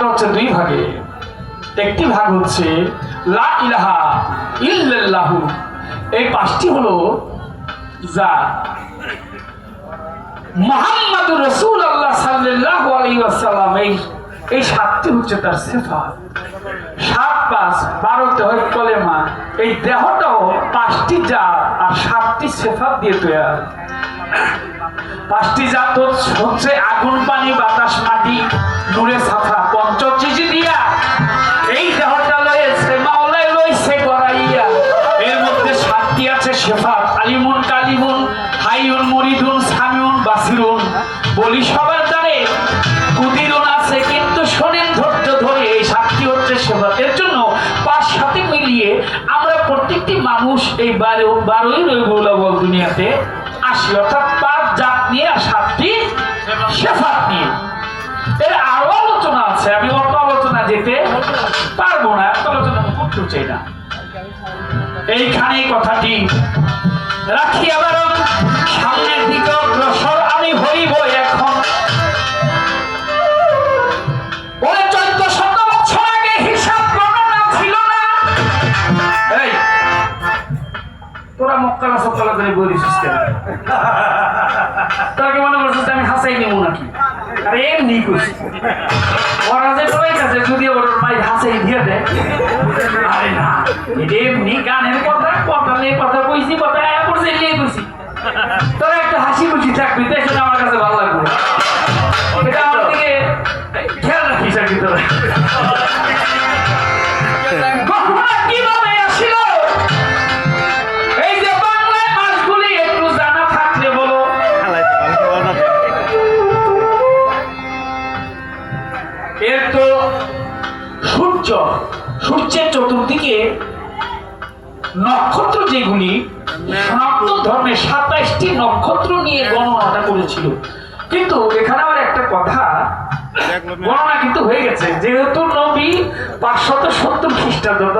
ভাগটা হচ্ছে দুই ভাগে। একটি ভাগ হচ্ছে, লা ইলাহা ইল্লাল্লাহু। এই পাঁচটি হলো যা মোহাম্মদ রসুল আল্লাহ সাল্লাহ আলী আসাল্লাম এই এই সাতটি হচ্ছে তার সেফা সাত পাঁচ বারোতে হয় কলেমা। এই দেহটাও পাঁচটি জাত আর সাতটি সেফাত দিয়ে তৈরি পাঁচটি জাত হচ্ছে আগুন, পানি, বাতাস, মাটি, নূরে সাফা পঞ্চচিজি দিয়া। এই দেহটা লয়েছে মাওলাই লইছে গড়াইয়া। এর মধ্যে সাতটি আছে শেফাত আলিমুন, কালিমুন হাইউন মরিদুন, সামিউন, বাসিরুন। বলি সবার দ্বারে কুদিরুন আছে, কিন্তু শোনেন ধৈর্য ধরে, এই সাতটি হচ্ছে শেফাত এর জন্য পাঁচ সাথে মিলিয়ে আমরা প্রত্যেকটি মানুষ এই বারো, বারোই রবিউল দুনিয়াতে আসি। অর্থাৎ পাঁচ জাত নিয়ে আর সাতটি শেফাত নিয়ে। এর আরও আলোচনা আছে, আমি অল্প আলোচনা যেতে পারব না, এত আলোচনা করতে চাই না। এইখানে কথাটি রাখি আবার সামনের দিকে অগ্রসর, আমি হইব এখন। তোরা মক্কালা সকালা করে বলিস কেন তোরা কি মনে করছিস আমি হাসাই নেব নাকি আরে এমনি খুশি ওরা যে সবাই কাছে যদি ওর মাই হাসাই দিয়ে দেয়, আরে না, এটা এমনি গানের কথা কথা নিয়ে কথা কইছি, কথা আয়া করছে নিয়ে কইছি। তোরা একটা হাসি খুশি থাকবি দেখে আমার কাছে ভালো লাগবে। নক্ষত্র যেগুলি সনাতন ধর্মের সাতাইশটি নক্ষত্র নিয়ে গণনাটা করেছিল। কিন্তু এখানে আবার একটা কথা গণনা কিন্তু হয়ে গেছে। যেহেতু নবী পাঁচশত সত্তর খ্রিস্টাব্দ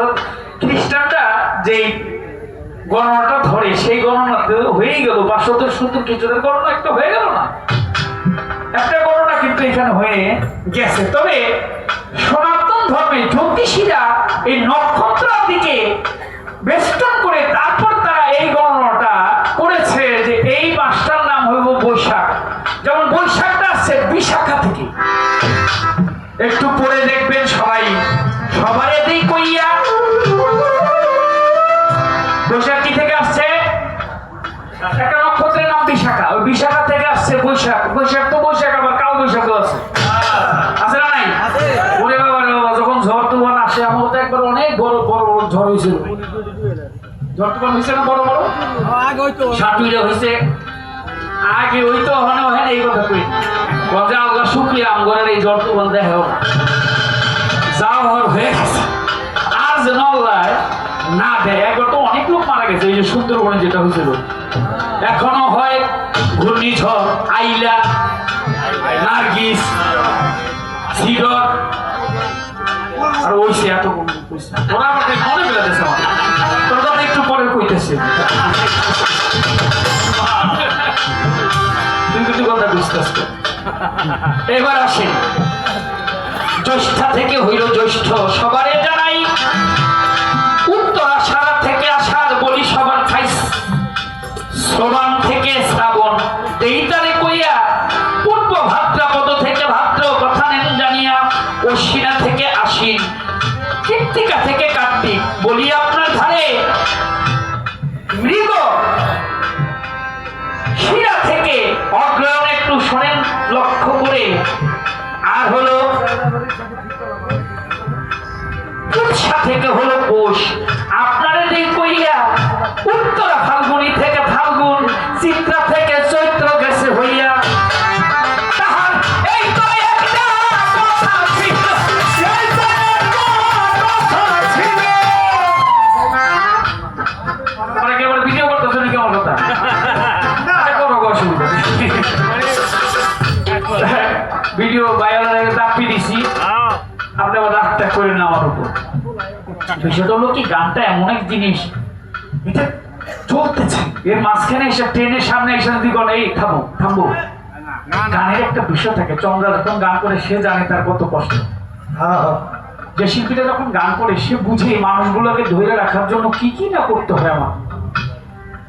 খ্রিস্টানরা যেই গণনাটা ধরে সেই গণনাতে হয়েই গেল। পাঁচশত সত্তর খ্রিস্টাব্দের গণনা একটা হয়ে গেল না। একটা গণনা কিন্তু এখানে হয়ে গেছে। তবে সনাতন ধর্মে জ্যোতিষীরা এই নক্ষত্র দিকে বেষ্টন করে তারপর তারা এই গণনাটা করেছে যে এই মাসটার নাম হইব বৈশাখ। যেমন বৈশাখটা আসছে বিশাখা থেকে। একটু পরে দেখবেন সবাই। সবার এতেই কইয়া। বৈশাখ কি থেকে আসছে? একটা নক্ষত্রের নাম বিশাখা। ওই বিশাখা থেকে আসছে বৈশাখ। বৈশাখ তো বৈশাখ আবার কাল বৈশাখও আছে। আছে না নাই? ওরে বাবা বাবা যখন ঝড় তুফান আসে আমার তো একবার অনেক বড় বড় বড় ঝড় হয়েছিল। তুফান হয়েছে না বড় বড়? আগে হইতো। সাতুইরা হয়েছে আগে ওই তো ওখানে ওখানে এই কথা কই। গজা আল্লাহ শুক্রিয়া আমগরের এই তুফান দেখা হোক যা হওয়ার হয়ে গেছে। আর যেন আল্লাহ না দেয় একবার তো অনেক লোক মারা গেছে এই যে সুন্দরবনে যেটা হয়েছিল। এখনও হয় ঘূর্ণিঝড় আইলা নার্গিস সিডর। আর ওই সে এত মনে আমার। তোর একটু পরে কইতেছে। এবার আসে। জ্যৈষ্ঠা থেকে হইল জ্যৈষ্ঠ সবারে। থেকে হলো পৌষ আপনারা যে কইয়া উত্তরা ফাল্গুনি থেকে ফাল্গুন চিত্রা থেকে চৈত্র গেছে হইয়া। আপনারা ভিডিও করতেছে আমার কথা? আরে করো অসুবিধা নেই। ভিডিও বাইরে দাপি দিছি আপনি আবার রাগটা করেন না আমার উপর। বিষয়টা হলো কি গানটা এমন এক জিনিস, এটা চলতেছে এর মাঝখানে এসে ট্রেনের সামনে এসে যদি বলে, এই, থামো থামবো গানের একটা বিষয় থাকে, চন্দ্রা যখন গান করে, সে জানে তার কত কষ্ট। যে শিল্পীটা যখন গান করে, সে বুঝে মানুষগুলোকে ধরে রাখার জন্য কি কি না করতে হয় আমার।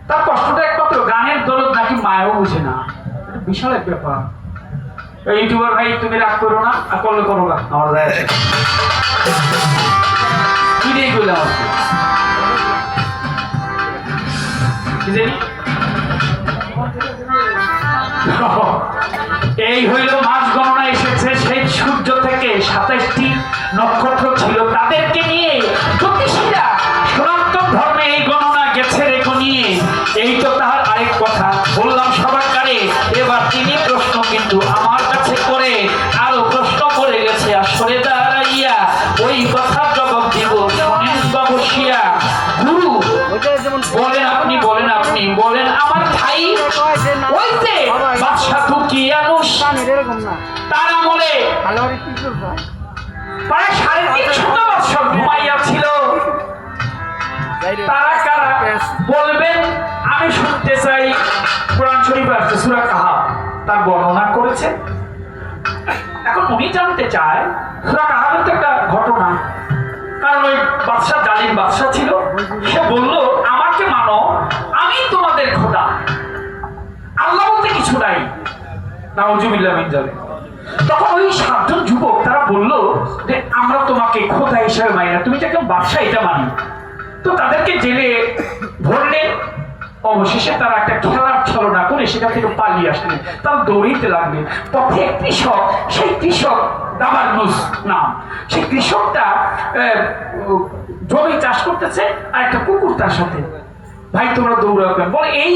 তার কষ্টটা একমাত্র গানের দরদ নাকি মায়ও বুঝে না। বিশাল এক ব্যাপার। ইউটিউবার ভাই, তুমি রাগ করো না, আর করলে করো না। আমার যায় চলে আসবে? এই হইল মাস গণনা এসেছে সেই সূর্য থেকে সাতাইশটি নক্ষত্র ছিল এরকম না। তার করব? প্রায় সাড়ে তিনশত বছর ঘুমাইয়া ছিল। তারা কারা? বলবেন আমি শুনতে চাই। কোরআন শরীফ আসছে সুরা কাহা তার বর্ণনা করেছে। এখন উনি জানতে চায় সুরা কাহাবের তো একটা ঘটনা। কারণ ওই বাদশাহ জালিম বাদশাহ ছিল। সে বলল আমাকে মানো আমি তোমাদের খোদা। আল্লাহ বলতে কিছু নাই। নাউজুবিল্লাহ মিন জালিক। তখন ওই সাতজন যুবক তারা বলল যে, আমরা তোমাকে খোদা হিসাবে মানি না, তুমি তো একদম বাদশা এটা মানি তো তাদেরকে জেলে ভরলেন অবশেষে তারা একটা খেলার ছলনা করে সেখান থেকে পালিয়ে আসলেন। তারা দৌড়িতে লাগলেন। পথে কৃষক, সেই কৃষক দাবারনুস নাম, সেই কৃষকটা জমি চাষ করতেছে আর একটা কুকুর তার সাথে। ভাই, তোমরা দৌড়াবেন বলে, এই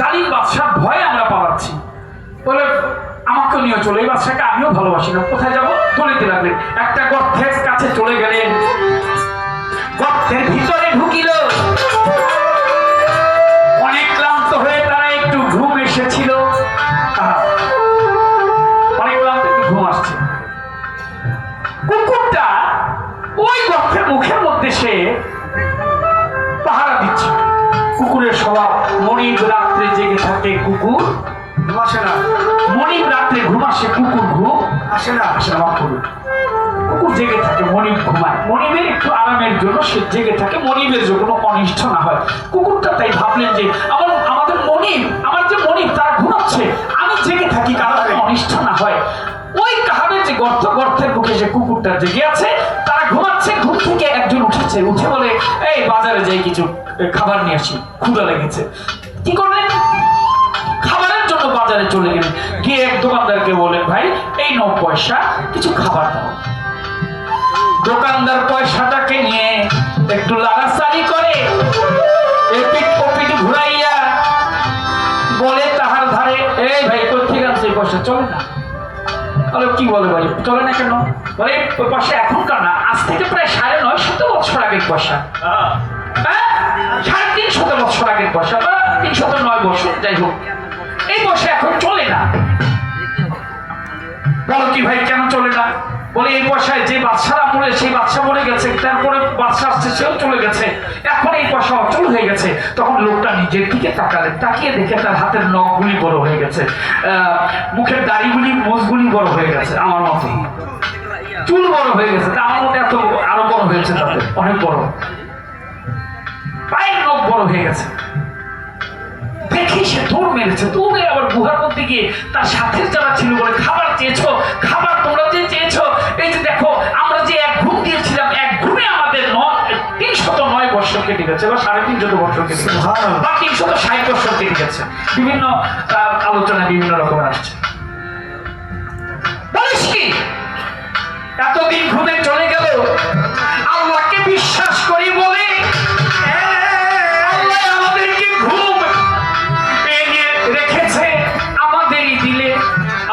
জালিম বাদশার ভয় আমরা পালাচ্ছি। বলে, আমাকে নিয়ে চলে এই বাচ্চাকে আমিও ভালোবাসি না। কোথায় যাব? দলিতে লাগলেন একটা গর্তের কাছে চলে গেলেন গর্তের ভিতরে ঢুকিল। পাহারা দিচ্ছে। কুকুরের স্বভাব, মনিব রাত্রে জেগে থাকে কুকুর। আসে না। মনিব রাত্রে কুকুর ঘুম আসে না। আসে না কুকুর। জেগে থাকে মনিব ঘুমায়। মনিবের একটু আরামের জন্য সে জেগে থাকে মনিবের কোনো না হয়। কুকুরটা তাই ভাবলেন যে, আমার, আমাদের মনিব আমার যে মনিব তারা ঘুমাচ্ছে। আমি জেগে থাকি, কারণ কোনো অনিষ্ট না হয়। ওই কাহাবের যে গর্ত, গর্তের বুকে যে কুকুরটা জেগে আছে, তারা ঘুমাচ্ছে, ঘুম থেকে একজন উঠেছে। উঠে বলে, এই বাজারে যাই কিছু খাবার নিয়ে আসি। ক্ষুধা লেগেছে। কি করলেন? বাজারে চলে গেলেন। গিয়ে এক দোকানদারকে বলেন ভাই এই ন পয়সা কিছু খাবার দাও। দোকানদার পয়সাটাকে নিয়ে একটু লাড়াচাড়ি করে এপিট ওপিট ঘুরাইয়া বলে তাহার ধারে এই ভাই কোথেকে আনছে এই পয়সা চলে না। কি বলে ভাই চলে না কেন? বলে ওই পয়সা এখনকার না আজ থেকে প্রায় সাড়ে নয় শত বছর আগের পয়সা। হ্যাঁ? সাড়ে তিন শত বছর আগের পয়সা বা তিন শত নয় বছর যাই হোক। এই পয়সা এখন চলে না। বলো কি ভাই, কেন চলে না? বলে, এই পয়সায় যে বাচ্চারা মরে, সেই বাচ্চা মরে গেছে, তারপরে বাচ্চা আসছে, সেও চলে গেছে। এখন এই পয়সা অচল হয়ে গেছে। তখন লোকটা নিজের দিকে তাকালেন তাকিয়ে দেখে তার হাতের নখগুলি বড় হয়ে গেছে। মুখের দাড়িগুলি, মোজগুলি বড় হয়ে গেছে, আমার মতো। চুল বড় হয়ে গেছে, তা আমার মতো এত আরও বড় হয়েছে তাদের, অনেক বড়। পায়ের নখ বড় হয়ে গেছে। দেখি সে দৌড় মেরেছে। দৌড়ে আবার গুহার মধ্যে গিয়ে তার সাথে যারা ছিল বলে খাবার চেয়েছো খাবার তোমরা যে চেয়েছো এই যে দেখো আমরা যে এক ঘুম দিয়েছিলাম এক ঘুমে আমাদের নয় তিনশত নয় বছর কেটে গেছে বা সাড়ে তিনশত বছর কেটে গেছে। বা তিনশত ষাট বছর কেটে গেছে বিভিন্ন আলোচনা বিভিন্ন রকমের আসছে। বলিস কি? এতদিন ঘুমে চলে গেল আল্লাহকে বিশ্বাস করি বলে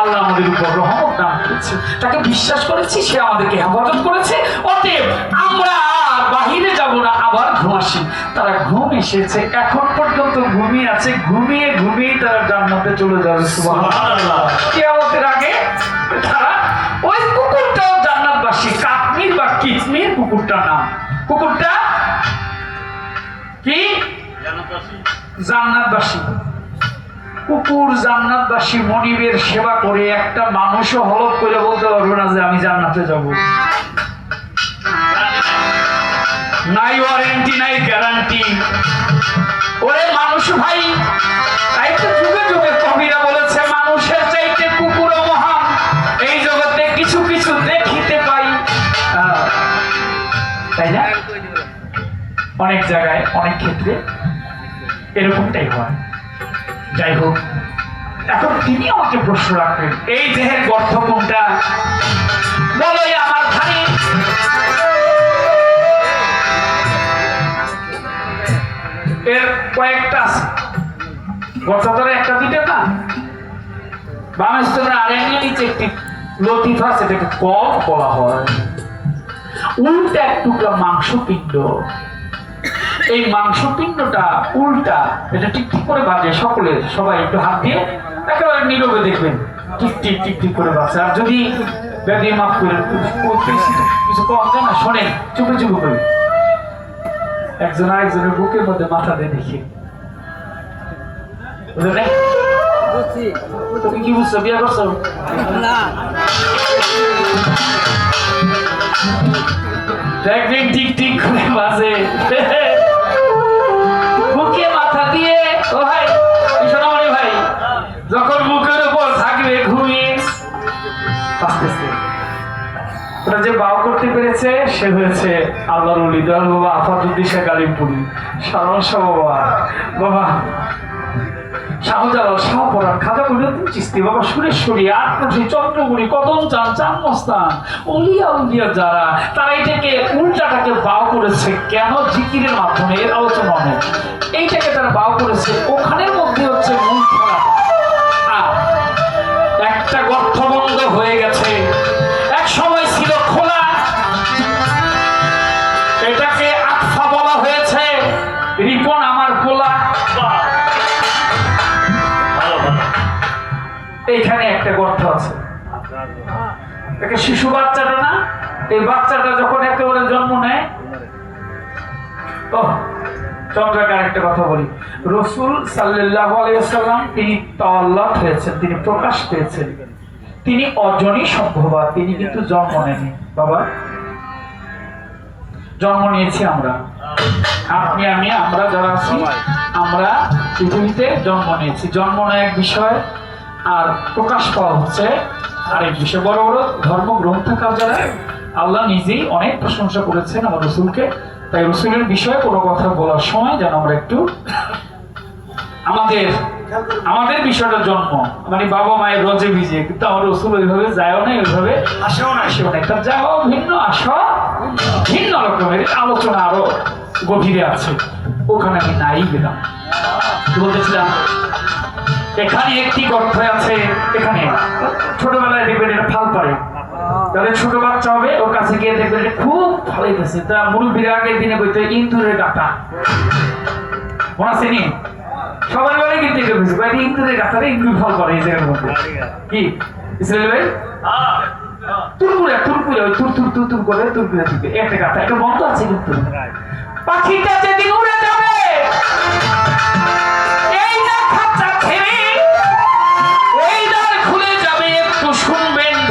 আল্লাহ আমাদের উপর রহমত দান করেছে। তাকে বিশ্বাস করেছি সে আমাদেরকে হেফাজত করেছে। অতএব আমরা বাহিরে যাব না আবার ঘুমাসি তারা ঘুম এসেছে এখন পর্যন্ত ঘুমিয়ে আছে। ঘুমিয়ে ঘুমিয়ে তারা জান্নাতে চলে যাবে কিয়ামতের আগে তারা ওই কুকুরটাও জান্নাতবাসী কাশ্মীর বা কিচমির কুকুরটার নাম। কুকুরটা কি? জান্নাতবাসী। কুকুর জান্নাতবাসী মনিবের সেবা করে একটা মানুষও হলপ করে বলতে পারবে না যে আমি জান্নাতে যাব। নাই ওয়ারেন্টি, নাই গ্যারান্টি। ওরে মানুষ ভাই, তাই তো যুগে যুগে কবিরা বলেছে, মানুষের চাইতে কুকুরও মহান। এই জগতে কিছু কিছু দেখিতে পাই। তাই না? অনেক জায়গায়, অনেক ক্ষেত্রে এরকমটাই হয়। যাই হোক, এখন তিনি আমাকে প্রশ্ন রাখবেন এই দেহের গর্থ কোনটা? আমার ভাই এর কয়েকটা আছে। গর্থতরে একটা, দুইটা না? বাংলাদেশের আরেকটা, নিচে একটি। লতিফা এটাকে কম বলা হয়। উল্টা এক টুকরা মাংসপিণ্ড। এই মাংসপিণ্ডটা উল্টা এটা ঠিক ঠিক করে বাজে সকলে সবাই একটু হাত দিয়ে একেবারে নীরবে দেখবেন। ঠিক ঠিক ঠিক ঠিক করে বাজে। আর যদি ব্যাধি মাফ করে কিছু কম যায় না শোনেন চুপে চুপে করে। একজন আরেকজনের বুকের মধ্যে মাথা দিয়ে দেখি। তুমি কি বুঝছ? বিয়ে করছ? দেখবেন ঠিক ঠিক করে বাজে। ও ভাই ভাই, যখন মুখের উপর থাকবে ঘুমিয়ে ওটা যে বাও করতে পেরেছে, সে হয়েছে আল্লাহর উলি বাবা আফাদুদ্দিশা কালিমপুরি শাহ বাবা। বাবা শাহজালাল শাহপরাণ খাজা মহিনুদ্দিন চিস্তি, বাবা সুরেশ্বরী আটনসী চন্দ্রগুড়ি কদম চান চান মস্তান উলিয়া উলিয়া যারা, তারা এটাকে উল্টাটাকে বাও করেছে কেন জিকিরের মাধ্যমে? এর আলোচনা অনেক এইটাকে তারা বাও করেছে, ওখানের মধ্যে হচ্ছে মূল খেলাটা আর একটা গর্থবন্ধ হয়ে গেছে। একটা শিশু বাচ্চাটা না, এই বাচ্চাটা যখন একেবারে জন্ম নেয় তিনি প্রকাশ পেয়েছেন। তিনি অজনী সম্ভবা তিনি কিন্তু জন্ম নেননি। বাবা, জন্ম নিয়েছি আমরা। আপনি, আমি, আমরা যারা আছি, আমরা পৃথিবীতে জন্ম নিয়েছি। জন্ম নেয় এক বিষয় আর প্রকাশ পাওয়া হচ্ছে আর আরেক বিষয়। বড় বড় ধর্ম গ্রন্থকার যারা, আল্লাহ নিজেই অনেক প্রশংসা করেছেন আমার রসুলকে। তাই রসুলের বিষয়ে কোনো কথা বলার সময় যেন আমরা একটু আমাদের আমাদের বিষয়টা জন্ম। মানে বাবা মায়ের রজে ভিজে, কিন্তু আমার রসুল ওইভাবে যায়ও না, ওইভাবে আসেও না আসেও না। তার যাওয়াও ভিন্ন, আসা ভিন্ন রকমের আলোচনা আরও গভীরে আছে। ওখানে আমি নাই গেলাম বলতেছিলাম? এখানে একটি গর্ত আছে, এখানে। ছোটবেলায় দেখবেন এটা ফাল পারে তাহলে ছোট বাচ্চা হবে, ওর কাছে গিয়ে দেখবেন এটা খুব ফালাইতেছে তা মুরব্বীর আগের দিনে বইতে ইন্দুরের গাটা মনে আছে নি? সবার কিন্তু এটা বুঝি বাইরে ইন্দুরের ইন্দুর ফল করে এই জায়গার মধ্যে। কি? ইসরায়েল ভাই? ওই তুর তুর তুর করে একটা গাথা, একটা বন্ধ আছে কিন্তু। পাখিটা যেদিন উড়ে